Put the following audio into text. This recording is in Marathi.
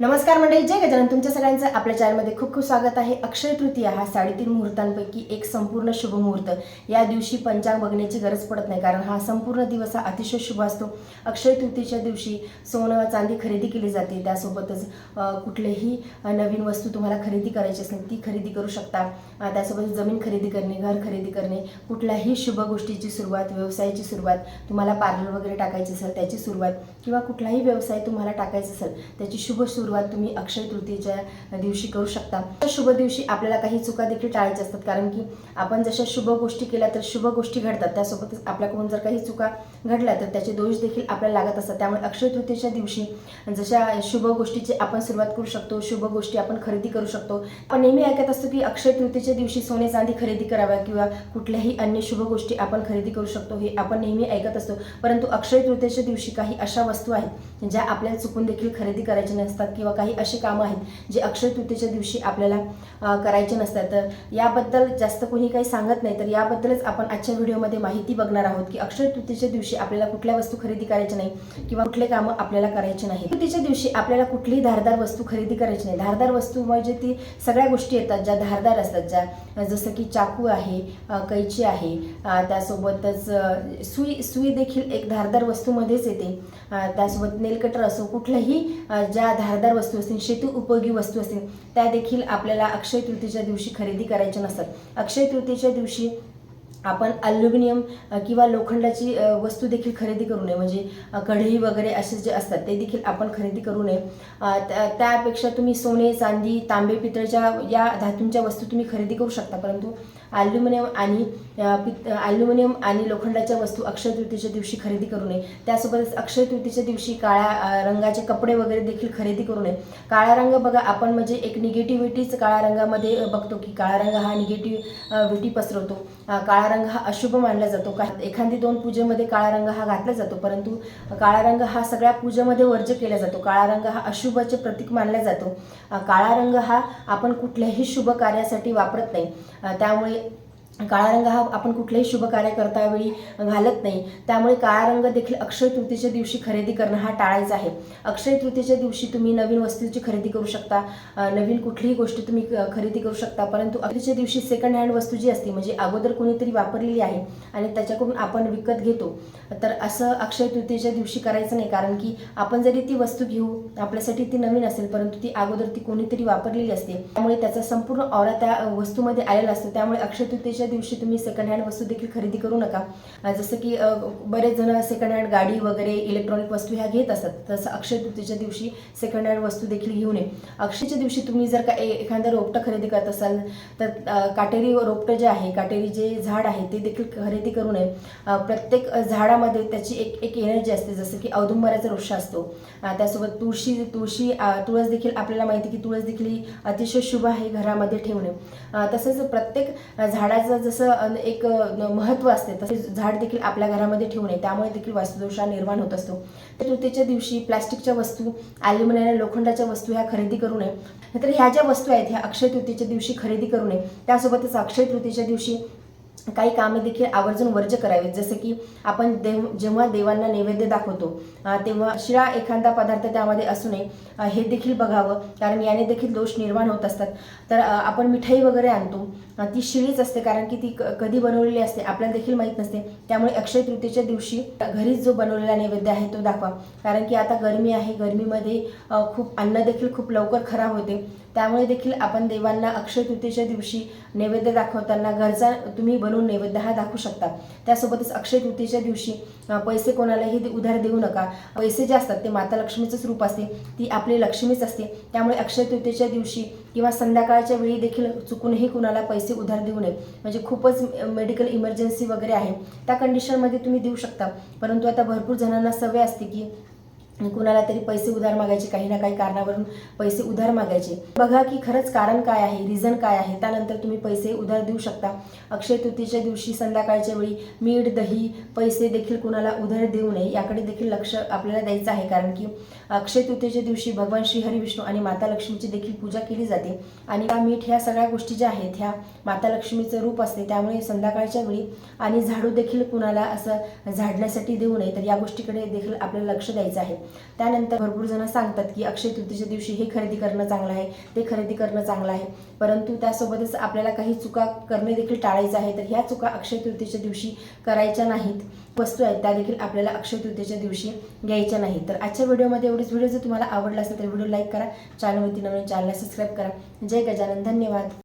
नमस्कार मंडळी जय गजानन. तुमच्या सगळ्यांचं आपल्या चॅनलमध्ये खूप खूप स्वागत आहे. अक्षय तृतीया हा साडेतीन मुहूर्तांपैकी एक संपूर्ण शुभ मुहूर्त. या दिवशी पंचांग बघण्याची गरज पडत नाही कारण हा संपूर्ण दिवस हा अतिशय शुभ असतो. अक्षय तृतीच्या दिवशी सोनं चांदी खरेदी केली जाते. त्यासोबतच कुठलेही नवीन वस्तू तुम्हाला खरेदी करायची असेल ती खरेदी करू शकता. त्यासोबत जमीन खरेदी करणे घर खरेदी करणे कुठल्याही शुभ गोष्टीची सुरुवात व्यवसायाची सुरुवात तुम्हाला पार्लर वगैरे टाकायची असेल त्याची सुरुवात किंवा कुठलाही व्यवसाय तुम्हाला टाकायचा असेल त्याची शुभ सुरुवात सुरुवात तुम्ही अक्षय तृतीयेच्या दिवशी करू शकता. तर शुभ दिवशी आपल्याला काही चुका देखील टाळायच्या असतात. कारण की आपण जशा शुभ गोष्टी केल्या तर शुभ गोष्टी घडतात. त्यासोबतच आपल्याकडून जर काही चुका घडल्या तर त्याचे दोष देखील आपल्याला लागत असतात. त्यामुळे अक्षय तृतीयेच्या दिवशी जशा शुभ गोष्टीची आपण सुरुवात करू शकतो शुभ गोष्टी आपण खरेदी करू शकतो. आपण नेहमी ऐकत असतो की अक्षय तृतीयेच्या दिवशी सोने चांदी खरेदी कराव्या किंवा कुठल्याही अन्य शुभ गोष्टी आपण खरेदी करू शकतो हे आपण नेहमी ऐकत असतो. परंतु अक्षय तृतीयेच्या दिवशी काही अशा वस्तू आहेत ज्या आपल्याला चुकून देखील खरेदी करायच्या नसतात. किंवा काही अशी कामं आहेत जे अक्षय तृतीच्या दिवशी आपल्याला करायचे नसतात. तर याबद्दल जास्त कोणी काही सांगत नाही. तर याबद्दलच आपण आजच्या व्हिडिओमध्ये माहिती बघणार आहोत की अक्षय तृतीच्या दिवशी आपल्याला कुठल्या वस्तू खरेदी करायच्या नाही किंवा कुठले कामं आपल्याला करायचे नाही तृतीच्या दिवशी आपल्याला कुठलीही धारदार वस्तू खरेदी करायची नाही. धारदार वस्तू म्हणजे ती सगळ्या गोष्टी येतात ज्या धारदार असतात ज्या जसं की चाकू आहे कैची आहे त्यासोबतच सुई सुई देखील एक धारदार वस्तूमध्येच येते. त्यासोबत नेलकटर असो कुठल्याही ज्या धारदार वस्तू असतील शेती उपयोगी वस्तू असतील त्या देखील आपल्याला अक्षय तृतीच्या दिवशी खरेदी करायच्या नसतात. अक्षय तृतीच्या दिवशी आपण अल्युमिनियम किंवा लोखंडाची वस्तू देखील खरेदी करू नये. म्हणजे कढई वगैरे असे जे असतात ते देखील आपण खरेदी करू नये. त्या- त्यापेक्षा तुम्ही सोने चांदी तांबे पितळच्या या धातूंच्या वस्तू तुम्ही खरेदी करू शकता. परंतु ॲल्युमिनियम आणि अ, पित आणि लोखंडाच्या वस्तू अक्षय तृतीच्या दिवशी खरेदी करू नये. त्यासोबतच अक्षय तृतीयेच्या दिवशी काळ्या रंगाचे कपडे वगैरे देखील खरेदी करू नये. काळा रंग बघा आपण म्हणजे एक निगेटिव्हिटीच काळ्या रंगामध्ये बघतो की काळा रंग हा निगेटिव्हिटी पसरवतो. काळा काळा रंग हा अशुभ मानला जातो. का एखादी दोन पूजेमध्ये काळा रंग हा घातला जातो परंतु काळा रंग हा सगळ्या पूजेमध्ये वर्ज केला जातो. काळा रंग हा अशुभाचे प्रतीक मानला जातो. काळा रंग हा आपण कुठल्याही शुभ कार्यासाठी वापरत नाही. त्यामुळे काळा रंग हा आपण कुठलेही शुभ कार्य करता वेळी घालत नाही. त्यामुळे काळा रंग देखील अक्षय तृतीच्या दिवशी खरेदी करणं हा टाळायचा आहे. अक्षय तृतीयेच्या दिवशी तुम्ही नवीन वस्तूची खरेदी करू शकता. नवीन कुठलीही गोष्ट तुम्ही क- खरेदी करू शकता. परंतु अक्षयच्या दिवशी सेकंड हँड वस्तू जी असते म्हणजे अगोदर कोणीतरी वापरलेली आहे आणि त्याच्याकडून आपण विकत घेतो तर असं अक्षय तृतीयेच्या दिवशी करायचं नाही. कारण की आपण जरी ती वस्तू घेऊ आपल्यासाठी ती नवीन असेल परंतु ती अगोदर ती कोणीतरी वापरलेली असते. त्यामुळे त्याचा संपूर्ण औरा त्या वस्तूमध्ये आलेला असतो. त्यामुळे अक्षय तृतीयेच्या दिवशी तुम्ही सेकंड हँड वस्तू देखील खरेदी करू नका. जसं की बरेच जण सेकंड हँड गाडी वगैरे इलेक्ट्रॉनिक वस्तू ह्या घेत असतात. तसं अक्षय तृतीच्या दिवशी सेकंड हँड वस्तू देखील घेऊ नये. अक्षयच्या दिवशी तुम्ही जर का ए- एखादं रोपटं खरेदी करत असाल तर काटेरी रोपटं जे आहे काटेरी जे झाड आहे ते देखील खरेदी करू नये. प्रत्येक झाडामध्ये त्याची एक एक एनर्जी असते जसं की औदुंबराचा वृक्ष असतो. त्यासोबत तुळशी तुळशी तुळस देखील आपल्याला माहिती की तुळस देखील अतिशय शुभ आहे घरामध्ये ठेवणे. तसंच प्रत्येक झाडाचं झाडाचं जसं एक महत्त्व असते तसेच झाड देखील आपल्या घरामध्ये ठेवू नये. त्यामुळे देखील वास्तुदोष हा निर्माण होत असतो. तर तृतीच्या दिवशी प्लास्टिकच्या वस्तू ॲल्युमिनियम लोखंडाच्या वस्तू ह्या खरेदी करू नये. तर ह्या ज्या वस्तू आहेत ह्या अक्षय तृतीच्या दिवशी खरेदी करू नये. त्यासोबतच अक्षय तृतीच्या दिवशी काही कामे देखील आवर्जून वर्ज करावीत. जसे की आपण देव जेव्हा देवांना नैवेद्य दाखवतो तेव्हा शिळा एखादा पदार्थ त्यामध्ये असू नये. हे देखील बघावं कारण याने देखील दोष निर्माण होत असतात. तर आपण मिठाई वगैरे आणतो. ती शिळीच असते कारण की ती क- कधी बनवलेली असते आपल्याला देखील माहीत नसते. त्यामुळे अक्षय तृतीच्या दिवशी घरीच जो बनवलेला नैवेद्य आहे तो दाखवा. कारण की आता गरमी आहे गरमीमध्ये खूप अन्न देखील खूप लवकर खराब होते. त्यामुळे देखील आपण देवांना अक्षय तृतीच्या दिवशी नैवेद्य दाखवताना घरचा तुम्ही बनवून नैवेद्य हा दाखवू शकता. त्यासोबतच अक्षय तृतीच्या दिवशी पैसे कोणालाही दे- उधार देऊ नका. पैसे जे असतात ते माता लक्ष्मीचंच रूप असते. ती आपली लक्ष्मीच असते. त्यामुळे अक्षय तृतीच्या दिवशी किंवा संध्याकाळच्या वेळी देखील चुकूनही कुणाला पैसे उधार देऊ नये. म्हणजे खूपच मेडिकल इमर्जन्सी वगैरे आहे. त्या कंडिशनमध्ये तुम्ही देऊ शकता. परंतु आता भरपूर जणांना सवय असते की कुणाला तरी पैसे उधार मागायचे काही ना काही कारणावरून पैसे उधार मागायचे. बघा की खरंच कारण काय आहे रिझन काय आहे. त्यानंतर तुम्ही पैसे उधार देऊ शकता. अक्षय तृतीच्या दिवशी संध्याकाळच्या वेळी मीठ दही पैसे देखील कुणाला उधार देऊ नये याकडे देखील लक्ष आपल्याला द्यायचं आहे. कारण की अक्षय तृतीच्या दिवशी भगवान श्री हरिविष्णू आणि माता लक्ष्मीची देखील पूजा केली जाते. आणि त्या मीठ ह्या सगळ्या गोष्टी ज्या आहेत ह्या माता लक्ष्मीचं रूप असते त्यामुळे संध्याकाळच्या वेळी आणि झाडू देखील कुणाला असं झाडण्यासाठी देऊ नये तर या गोष्टीकडे देखील आपल्याला लक्ष द्यायचं आहे. त्यानंतर भरपूर जण सांगतात की अक्षय तृतीच्या दिवशी हे खरेदी करणं चांगलं आहे ते खरेदी करणं चांगलं आहे. परंतु त्यासोबतच आपल्याला काही चुका करणे देखील टाळायचं आहे. तर ह्या चुका अक्षय तृतीच्या दिवशी करायच्या नाहीत. वस्तू आहेत त्या देखील आपल्याला अक्षय तृतीच्या दिवशी घ्यायच्या नाहीत. तर आजच्या व्हिडिओमध्ये एवढीच व्हिडिओ जर तुम्हाला आवडला असेल तर व्हिडिओ लाईक करा चॅनलवरती नवीन चॅनलला सबस्क्राईब करा. जय गजानन धन्यवाद.